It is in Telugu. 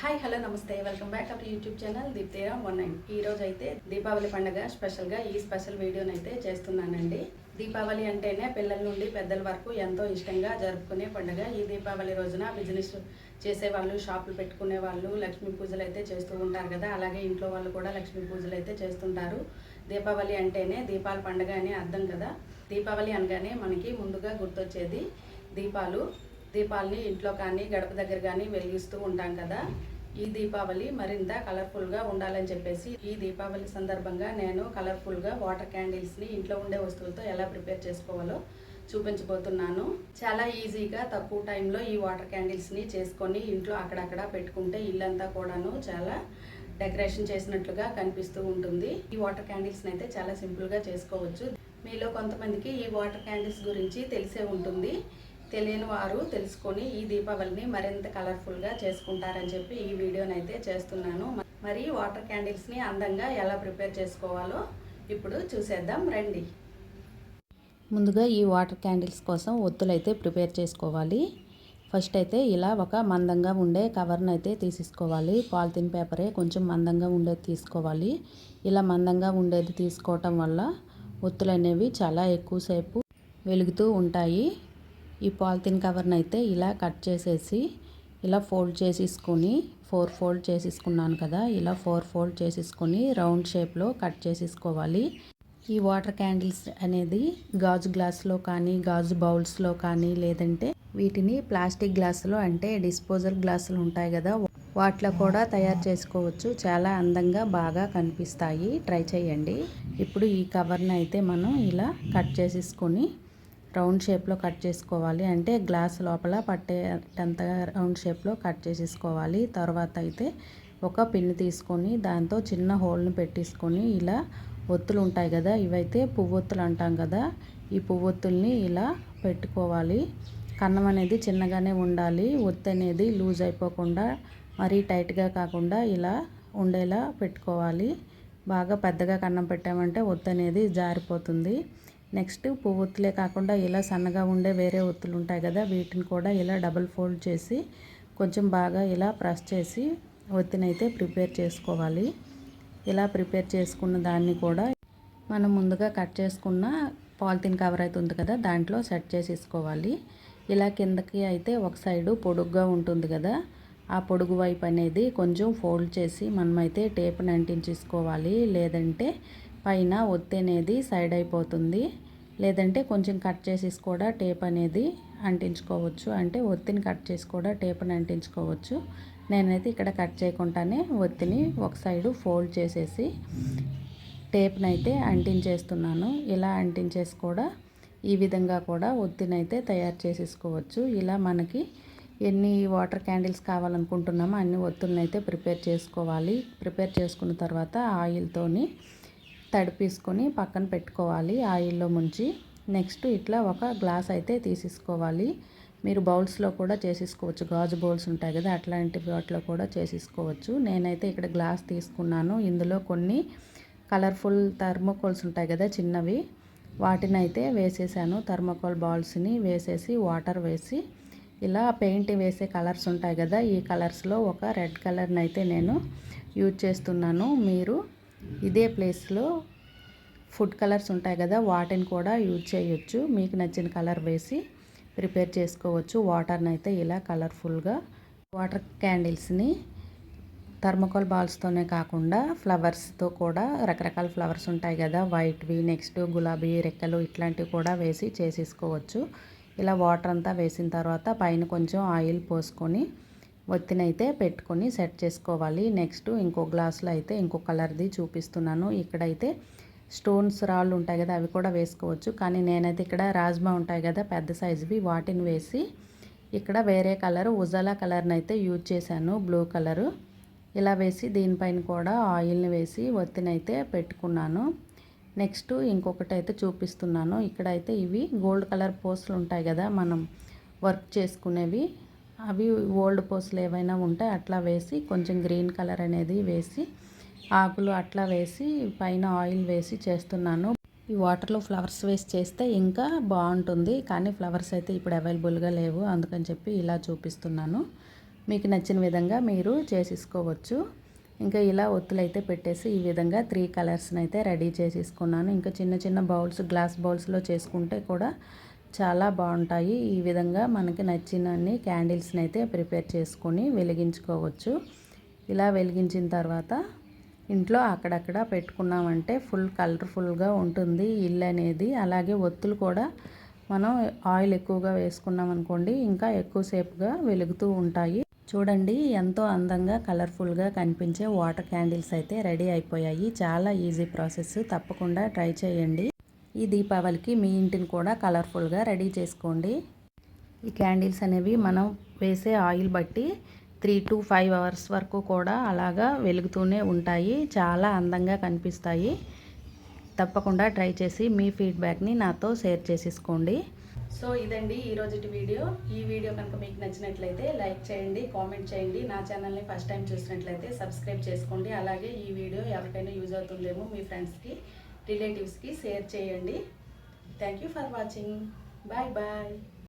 Hi hello namaste. Welcome back our YouTube channel దీప్తేరా one nine ఈ రోజు అయితే దీపావళి పండుగ స్పెషల్గా ఈ స్పెషల్ వీడియోని అయితే చేస్తున్నానండి. దీపావళి అంటేనే పిల్లల నుండి పెద్దల వరకు ఎంతో ఇష్టంగా జరుపుకునే పండుగ. ఈ దీపావళి రోజున బిజినెస్ చేసే వాళ్ళు షాపులు పెట్టుకునే వాళ్ళు లక్ష్మీ పూజలు అయితే చేస్తూ ఉంటారు కదా. అలాగే ఇంట్లో వాళ్ళు కూడా లక్ష్మీ పూజలు అయితే చేస్తుంటారు. దీపావళి అంటేనే దీపాల పండుగ అని అర్థం కదా. దీపావళి అనగానే మనకి ముందుగా గుర్తొచ్చేది దీపాలు. దీపాలని ఇంట్లో కానీ గడప దగ్గర కానీ వెలిగిస్తూ ఉంటాం కదా. ఈ దీపావళి మరింత కలర్ఫుల్గా ఉండాలని చెప్పేసి ఈ దీపావళి సందర్భంగా నేను కలర్ఫుల్గా వాటర్ క్యాండిల్స్ని ఇంట్లో ఉండే వస్తువులతో ఎలా ప్రిపేర్ చేసుకోవాలో చూపించబోతున్నాను. చాలా ఈజీగా తక్కువ టైంలో ఈ వాటర్ క్యాండిల్స్ని చేసుకొని ఇంట్లో అక్కడక్కడ పెట్టుకుంటే ఇల్లంతా కూడాను చాలా డెకరేషన్ చేసినట్లుగా కనిపిస్తూ ఉంటుంది. ఈ వాటర్ క్యాండిల్స్ని అయితే చాలా సింపుల్గా చేసుకోవచ్చు. మీలో కొంతమందికి ఈ వాటర్ క్యాండిల్స్ గురించి తెలిసే ఉంటుంది. తెలియని వారు తెలుసుకొని ఈ దీపావళిని మరింత కలర్ఫుల్గా చేసుకుంటారని చెప్పి ఈ వీడియోని అయితే చేస్తున్నాను. మరి వాటర్ క్యాండిల్స్ని అందంగా ఎలా ప్రిపేర్ చేసుకోవాలో ఇప్పుడు చూసేద్దాం రండి. ముందుగా ఈ వాటర్ క్యాండిల్స్ కోసం ఒత్తులైతే ప్రిపేర్ చేసుకోవాలి. ఫస్ట్ అయితే ఇలా ఒక మందంగా ఉండే కవర్ని అయితే తీసేసుకోవాలి. పాలిథిన్ పేపరే కొంచెం మందంగా ఉండేది తీసుకోవాలి. ఇలా మందంగా ఉండేది తీసుకోవటం వల్ల ఒత్తులు అనేవి చాలా ఎక్కువసేపు వెలుగుతూ ఉంటాయి. ఈ పాలిథిన్ కవర్ని అయితే ఇలా కట్ చేసేసి ఇలా ఫోల్డ్ చేసేసుకొని ఫోర్ ఫోల్డ్ చేసేసుకున్నాను కదా ఇలా ఫోర్ ఫోల్డ్ చేసేసుకొని రౌండ్ షేప్లో కట్ చేసేసుకోవాలి. ఈ వాటర్ క్యాండిల్స్ అనేది గాజు గ్లాస్లో కానీ గాజు బౌల్స్లో కానీ లేదంటే వీటిని ప్లాస్టిక్ గ్లాసులో అంటే డిస్పోజల్ గ్లాసులు ఉంటాయి కదా వాటిలో కూడా తయారు చేసుకోవచ్చు. చాలా అందంగా బాగా కనిపిస్తాయి. ట్రై చేయండి. ఇప్పుడు ఈ కవర్ని అయితే మనం ఇలా కట్ చేసేసుకొని రౌండ్ షేప్లో కట్ చేసుకోవాలి. అంటే గ్లాస్ లోపల పట్టేటంత రౌండ్ షేప్లో కట్ చేసేసుకోవాలి. తర్వాత అయితే ఒక పిన్ తీసుకొని దాంతో చిన్న హోల్ని పెట్టేసుకొని ఇలా ఒత్తులు ఉంటాయి కదా ఇవైతే పువ్వొత్తులు అంటాం కదా ఈ పువ్వొత్తుల్ని ఇలా పెట్టుకోవాలి. కన్నం అనేది చిన్నగానే ఉండాలి. ఒత్తి అనేది లూజ్ అయిపోకుండా మరీ టైట్గా కాకుండా ఇలా ఉండేలా పెట్టుకోవాలి. బాగా పెద్దగా కన్నం పెట్టామంటే ఒత్తి అనేది జారిపోతుంది. నెక్స్ట్ పువ్వు ఒత్తులే కాకుండా ఇలా సన్నగా ఉండే వేరే ఒత్తులు ఉంటాయి కదా వీటిని కూడా ఇలా డబుల్ ఫోల్డ్ చేసి కొంచెం బాగా ఇలా ప్రెస్ చేసి ఒత్తినైతే ప్రిపేర్ చేసుకోవాలి. ఇలా ప్రిపేర్ చేసుకున్న దాన్ని కూడా మనం ముందుగా కట్ చేసుకున్న పాలిథిన్ కవర్ అయితే ఉంది కదా దాంట్లో సెట్ చేసేసుకోవాలి. ఇలా కిందకి అయితే ఒక సైడు పొడుగ్గా ఉంటుంది కదా ఆ పొడుగు వైపు అనేది కొంచెం ఫోల్డ్ చేసి మనమైతే టేప్ని అంటించేసుకోవాలి. లేదంటే పైన ఒత్తి అనేది సైడ్ అయిపోతుంది. లేదంటే కొంచెం కట్ చేసేసి కూడా టేప్ అనేది అంటించుకోవచ్చు. అంటే ఒత్తిని కట్ చేసి కూడా టేప్ని అంటించుకోవచ్చు. నేనైతే ఇక్కడ కట్ చేయకుండానే ఒత్తిని ఒక సైడు ఫోల్డ్ చేసేసి టేప్ని అయితే అంటించేస్తున్నాను. ఇలా అంటించేసి కూడా ఈ విధంగా కూడా ఒత్తినైతే తయారు చేసేసుకోవచ్చు. ఇలా మనకి ఎన్ని వాటర్ క్యాండిల్స్ కావాలనుకుంటున్నామో అన్ని ఒత్తులను అయితే ప్రిపేర్ చేసుకోవాలి. ప్రిపేర్ చేసుకున్న తర్వాత ఆయిల్తోని తడిపేసుకొని పక్కన పెట్టుకోవాలి ఆయిల్లో ముంచి. నెక్స్ట్ ఇట్లా ఒక గ్లాస్ అయితే తీసేసుకోవాలి. మీరు బౌల్స్లో కూడా చేసేసుకోవచ్చు. గాజు బౌల్స్ ఉంటాయి కదా అట్లాంటి వాటిలో కూడా చేసేసుకోవచ్చు. నేనైతే ఇక్కడ గ్లాస్ తీసుకున్నాను. ఇందులో కొన్ని కలర్ఫుల్ థర్మోకోల్స్ ఉంటాయి కదా చిన్నవి వాటిని అయితే వేసేసాను. థర్మోకోల్ బాల్స్ని వేసేసి వాటర్ వేసి ఇలా పెయింట్ వేసే కలర్స్ ఉంటాయి కదా ఈ కలర్స్లో ఒక రెడ్ కలర్ని అయితే నేను యూజ్ చేస్తున్నాను. మీరు ఇదే ప్లేస్లో ఫుడ్ కలర్స్ ఉంటాయి కదా వాటిని కూడా యూజ్ చేయొచ్చు. మీకు నచ్చిన కలర్ వేసి ప్రిపేర్ చేసుకోవచ్చు. వాటర్ని అయితే ఇలా కలర్ఫుల్గా వాటర్ క్యాండిల్స్ని థర్మకోల్ బాల్స్తోనే కాకుండా ఫ్లవర్స్తో కూడా రకరకాల ఫ్లవర్స్ ఉంటాయి కదా వైట్వి నెక్స్ట్ గులాబీ రెక్కలు ఇట్లాంటివి కూడా వేసి చేసేసుకోవచ్చు. ఇలా వాటర్ అంతా వేసిన తర్వాత పైన కొంచెం ఆయిల్ పోసుకొని ఒత్తినైతే పెట్టుకొని సెట్ చేసుకోవాలి. నెక్స్ట్ ఇంకో గ్లాస్లో అయితే ఇంకో కలర్ది చూపిస్తున్నాను. ఇక్కడైతే స్టోన్స్ రాళ్ళు ఉంటాయి కదా అవి కూడా వేసుకోవచ్చు. కానీ నేనైతే ఇక్కడ రాజ్మా ఉంటాయి కదా పెద్ద సైజువి వాటిని వేసి ఇక్కడ వేరే కలర్ ఉజాలా కలర్ని అయితే యూజ్ చేశాను బ్లూ కలరు. ఇలా వేసి దీనిపైన కూడా ఆయిల్ని వేసి ఒత్తినైతే పెట్టుకున్నాను. నెక్స్ట్ ఇంకొకటి అయితే చూపిస్తున్నాను. ఇక్కడైతే ఇవి గోల్డ్ కలర్ పోస్టులు ఉంటాయి కదా మనం వర్క్ చేసుకునేవి. అవి ఓల్డ్ పోస్టులు ఏవైనా ఉంటే అట్లా వేసి కొంచెం గ్రీన్ కలర్ అనేది వేసి ఆకులు అట్లా వేసి పైన ఆయిల్ వేసి చేస్తున్నాను. ఈ వాటర్లో ఫ్లవర్స్ వేసి చేస్తే ఇంకా బాగుంటుంది. కానీ ఫ్లవర్స్ అయితే ఇప్పుడు అవైలబుల్గా లేవు. అందుకని చెప్పి ఇలా చూపిస్తున్నాను. మీకు నచ్చిన విధంగా మీరు చేసేసుకోవచ్చు. ఇంకా ఇలా ఒత్తులు అయితే పెట్టేసి ఈ విధంగా త్రీ కలర్స్ని అయితే రెడీ చేసేసుకున్నాను. ఇంకా చిన్న చిన్న బౌల్స్ గ్లాస్ బౌల్స్లో చేసుకుంటే కూడా చాలా బాగుంటాయి. ఈ విధంగా మనకి నచ్చినన్ని క్యాండిల్స్ని అయితే ప్రిపేర్ చేసుకొని వెలిగించుకోవచ్చు. ఇలా వెలిగించిన తర్వాత ఇంట్లో అక్కడక్కడ పెట్టుకున్నామంటే ఫుల్ కలర్ఫుల్గా ఉంటుంది ఇల్లు అనేది. అలాగే ఒత్తులు కూడా మనం ఆయిల్ ఎక్కువగా వేసుకున్నాం అనుకోండి ఇంకా ఎక్కువసేపుగా వెలుగుతూ ఉంటాయి. చూడండి ఎంతో అందంగా కలర్ఫుల్గా కనిపించే వాటర్ క్యాండిల్స్ అయితే రెడీ అయిపోయాయి. చాలా ఈజీ ప్రాసెస్. తప్పకుండా ట్రై చేయండి. ఈ దీపావళికి మీ ఇంటిని కూడా కలర్ఫుల్గా రెడీ చేసుకోండి. ఈ క్యాండిల్స్ అనేవి మనం వేసే ఆయిల్ బట్టి త్రీ టు ఫైవ్ అవర్స్ వరకు కూడా అలాగా వెలుగుతూనే ఉంటాయి. చాలా అందంగా కనిపిస్తాయి. తప్పకుండా ట్రై చేసి మీ ఫీడ్బ్యాక్ని నాతో షేర్ చేసేసుకోండి. సో ఇదండి ఈ రోజుటి వీడియో. ఈ వీడియో కనుక మీకు నచ్చినట్లయితే లైక్ చేయండి కామెంట్ చేయండి. నా ఛానల్ని ఫస్ట్ టైం చూసినట్లయితే సబ్స్క్రైబ్ చేసుకోండి. అలాగే ఈ వీడియో ఎవరికైనా యూజ్ అవుతుందేమో మీ ఫ్రెండ్స్కి రిలేటివ్స్కి షేర్ చేయండి. Thank you for watching bye bye